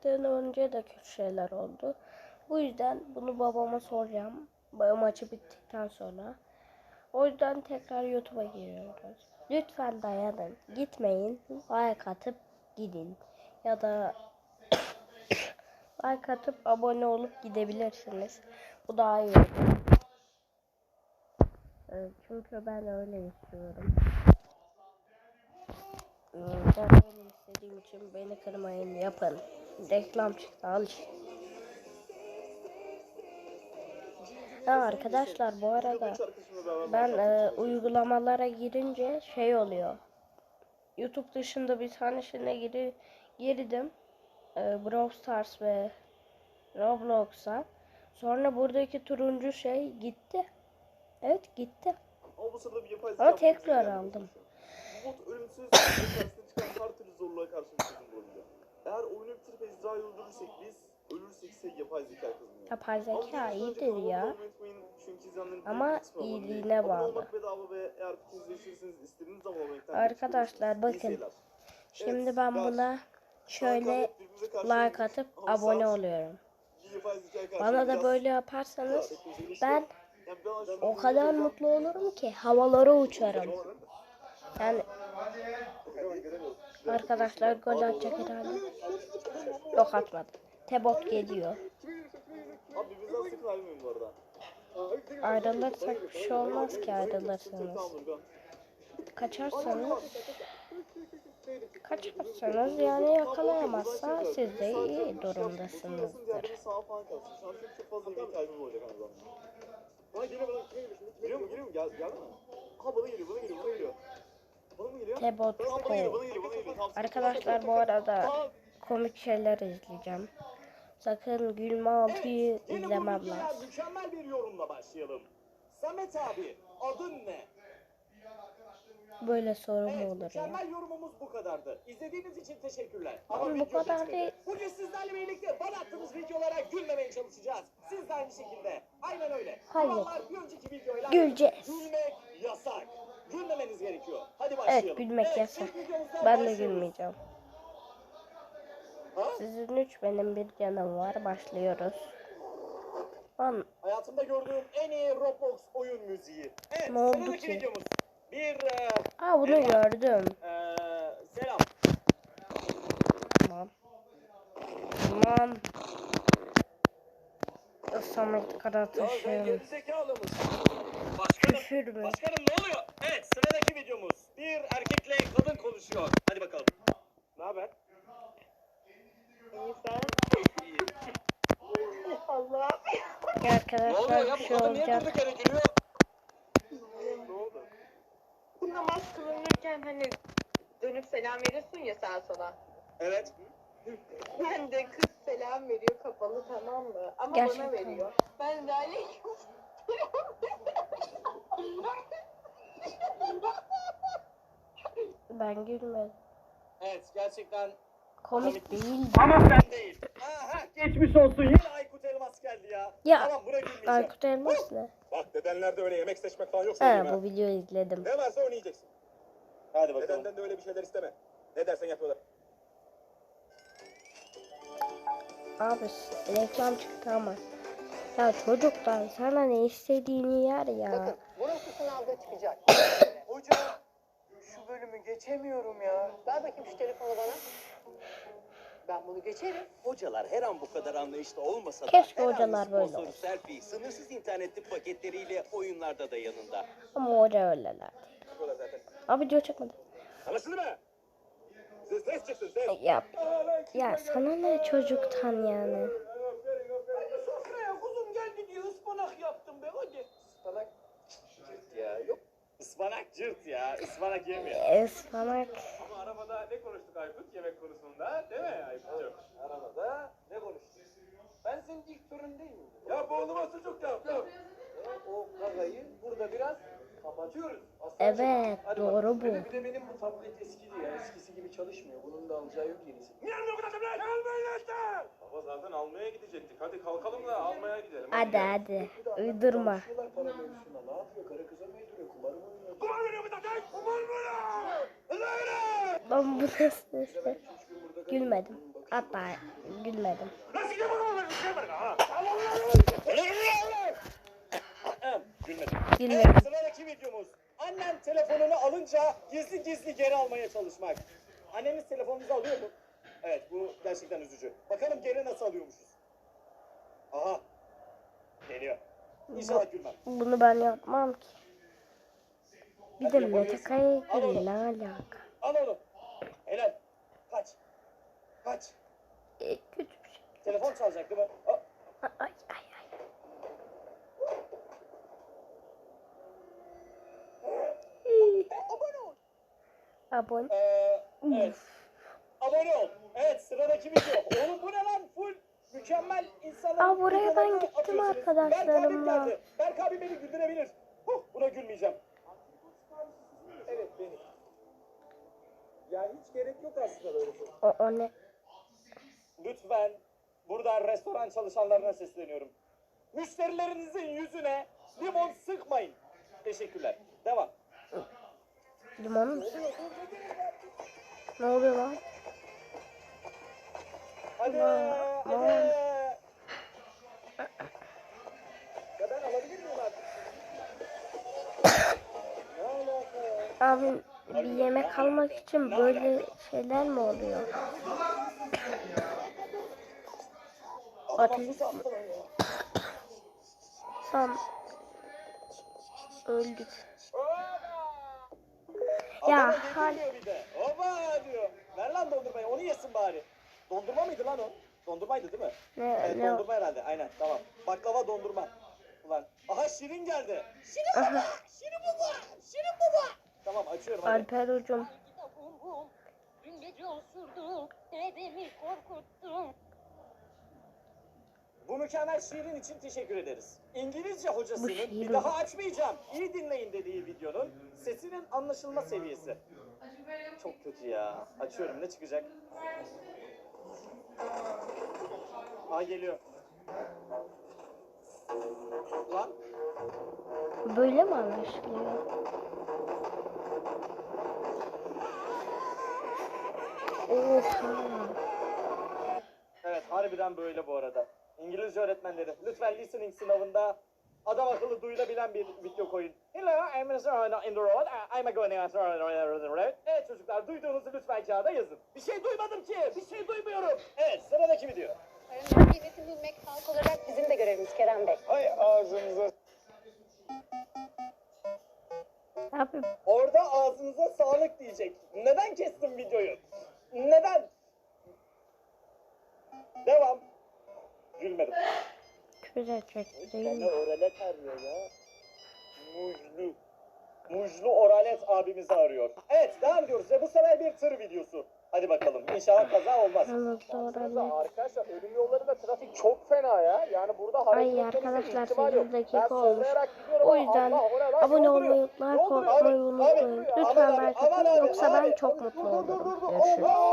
çıktığını önce de kötü şeyler oldu. Bu yüzden bunu babama soracağım. Maçı bittikten sonra. O yüzden tekrar YouTube'a giriyoruz. Lütfen dayanın. Gitmeyin. Like atıp gidin. Ya da like atıp abone olup gidebilirsiniz. Bu daha iyi Çünkü ben öyle istiyorum. Ee, Ben öyle istediğim için beni kırmayın yapın. Reklam çıktı al işte. Ha arkadaşlar bu arada ben e, uygulamalara girince şey oluyor. YouTube dışında bir tanesine giri, girdim. E, Brawl Stars ve Roblox'a. Sonra buradaki turuncu şey gitti. Evet gitti. Ama tekrar aldım. Bot ölümsüz karşısına çıkan her türlü zorluğa karşı bir çözüm bulabiliyor. Eğer oyunu bitirip Ezra'yı öldürürsek biz, ölürsek ise yapay zeka kazanıyor. Yapay zeka iyidir ya. Çünkü Ama iyiliğine bağlı. Arkadaşlar bakın. Şimdi ben buna şöyle like atıp abone oluyorum. Bana da böyle yaparsanız ben o kadar mutlu olurum ki havalara uçarım. Yani arkadaşlar gol atacak herhalde. Yok atmadı. Tebot geliyor. Ayrılırsak bir şey olmaz ki ayrılırsanız. Kaçarsanız kaçarsanız yani yakalayamazsa siz de iyi durumdasınızdır. Bana geliyor bana geliyor. Geliyor mu geliyor mu? Gel, geldi mi? Ha bana geliyor bana geliyor bana geliyor. Tebot. Tamam, Arkadaşlar bu arada komik şeyler izleyeceğim. Sakın gülme altıyı bu izlemem lazım. mükemmel bir yorumla başlayalım. Samet abi adın ne? Böyle soru mu Evet olur ya? mükemmel yorumumuz bu kadardı. İzlediğiniz için teşekkürler. Ama bu kadar değil. Bugün sizlerle birlikte bana attığınız videolara gülmemeye çalışacağız. Siz de aynı şekilde. Aynen öyle. Hayır. Kurallar bir önceki videoyla Güleceğiz. Gülmek yasak. Gülmemeniz gerekiyor. Hadi başlayalım. Evet gülmek yasak. ilk videomuzdan Ben de gülmeyeceğim. Ha? Sizin üç benim bir canım var. Başlıyoruz. Lan Hayatımda gördüğüm en iyi Roblox oyun müziği. Evet Ne oldu ki? videomuz. Bir e, aa bunu gördüm. e, selam. Tamam. Tamam. Samet Ya gerizekalı mısın? Başkanım, küfür mü? başkanım ne oluyor? Evet sıradaki videomuz. Bir erkekle kadın konuşuyor. Hadi bakalım. Ne haber? Ya Arkadaşlar bir şey olacak. yere gülüyor? Ne oldu? namaz kılınırken hani dönüp selam veriyorsun ya sağa sola. Evet. Ben de kız selam veriyor kapalı tamam mı? Ama Gerçekten bana veriyor. Ben de aleyküm. Ben gülmedim. Evet gerçekten Komik değil. Ama sen değil. Aha geçmiş olsun. Yine Aykut Elmas geldi ya. Ya, Tamam buna gülmeyeceğim. Aykut Elmas ne? Bak dedenlerde öyle yemek seçmek falan yok ha. bu videoyu izledim. Ne varsa onu yiyeceksin. Hadi bakalım. Dedenden de öyle bir şeyler isteme. Ne dersen yapıyorlar. Abi reklam çıktı ama. Ya çocuklar sana ne istediğini yer ya. Burası sınavda çıkacak. Hocam şu bölümü geçemiyorum ya. Ver bakayım şu telefonu bana. Ben bunu geçerim. Hocalar her an bu kadar anlayışlı olmasa da Keşke her an hocalar böyle sponsoru olsa. selfie, sınırsız internetli paketleriyle oyunlarda da yanında. Ama hoca öyleler. Abi video çıkmadı. Anlaşıldı mı? Ses, ses çıksın ses. Ya, ya sana ne çocuktan yani. Sofraya kuzum geldi diye ıspanak yaptım be hadi. Ispanak cırt ya. Yok. Ispanak cırt ya. Ispanak yemiyor. Ispanak. Ama arabada ne konuştuk Aykut yemek konusunda değil mi Aykut'cum? Arabada ne konuştuk? Ben senin ilk torun değil miyim? Ya bu oğluma sucuk yap yap. O gagayı burada biraz kapatıyoruz. Aslan Evet Hadi doğru bu. Bir de, bir de benim bu tablet eskidi ya. Eskisi gibi çalışmıyor. Bunun da alacağı yok yenisi. Niye almıyor bu kadar tablet? Almayın işte. Baba zaten almaya gidecektik. Hadi kalkalım da almaya gidelim. Hadi hadi. Uydurma. Para mevzusuna. Ne yapıyor? Karı kıza mı yediriyor? Kumar mı veriyor bu nasıl ben Gülmedim. Hatta gülmedim. Gülmedim. Gülmedim. Evet, sıradaki videomuz. Annen telefonunu alınca gizli gizli geri almaya çalışmak. Anneniz telefonunuzu alıyor mu? Evet bu gerçekten üzücü. Bakalım geri nasıl alıyormuşuz. Aha. Geliyor. İnşallah gülmem. Bunu ben yapmam ki. Bir de Hadi yapabilirsin. Mete Kaya'ya Al onu. ne alaka? Al onu. Helal. Kaç. Kaç. E, kötü bir şey. Telefon çalacak değil mi? Aa, Ay ay ay. ay. Abone. Ee, evet. Abone ol. Evet sıradaki video. Oğlum bu ne lan? Full mükemmel insanlar. Aa, buraya ben gittim arkadaşlarımla. Berk abim geldi. Berk abi beni güldürebilir. Huh, buna gülmeyeceğim. Evet benim. Ya hiç gerek yok aslında böyle şey. O, o ne? Lütfen buradan restoran çalışanlarına sesleniyorum. Müşterilerinizin yüzüne limon sıkmayın. Teşekkürler. Devam. Limon mu? Ne oluyor lan? Hadi. Aman, Hadi. Ya ben alabilir alaka ya? Abi bir yemek almak için böyle şeyler mi oluyor? Ateş Tam öldük. Ya, hal-. Oba diyor. Ver lan dondurmayı. Onu yesin bari. Dondurma mıydı lan o? Dondurmaydı değil mi? Ne Evet ne dondurma herhalde. Aynen tamam. Baklava dondurma. Ulan. Aha Şirin geldi. Şirin baba. Şirin baba. Şirin baba. Tamam açıyorum hadi. Alper hocam. Dün gece osurdum, dedemi korkuttum. Bu mükemmel şiirin için teşekkür ederiz. İngilizce hocasının bir daha açmayacağım. İyi dinleyin dediği videonun sesinin anlaşılma seviyesi. Çok kötü ya. Açıyorum ne çıkacak? Aa geliyor. Lan Böyle mi anlaşılıyor? Oha. Evet harbiden böyle bu arada. İngilizce öğretmenleri lütfen listening sınavında adam akıllı duyulabilen bir video koyun. Hello, I'm in the road. I'm going to road. Evet çocuklar duyduğunuzu lütfen kağıda yazın. Bir şey duymadım ki. Bir şey duymuyorum. Evet sıradaki video. Paranın kıymetini bilmek halk olarak bizim de görevimiz Kerem Bey. Hay ağzınıza Abi Orada ağzınıza sağlık diyecek. Neden kestin videoyu? Neden? Devam. Gülmedim. küfür edecek değil mi? oralet arıyor ya. Mujlu. Mujlu oralet abimizi arıyor. Evet devam ediyoruz ve bu sefer bir tır videosu. Hadi bakalım inşallah kaza olmaz. Sonra Arkadaşlar ölüm yollarında trafik çok fena ya. Yani burada Ay hareket etmenize arkadaşlar ihtimal yok. 8 dakika Ben olmuş. sallayarak gidiyorum O ama yüzden Allah, o ne lan? abone Ne olmayı, Abi, unutmayın. Lütfen aman abi, like aman atın abi, yoksa ben abi. çok mutlu dur, dur, olurum. dur, dur. Görüşürüz. Allah!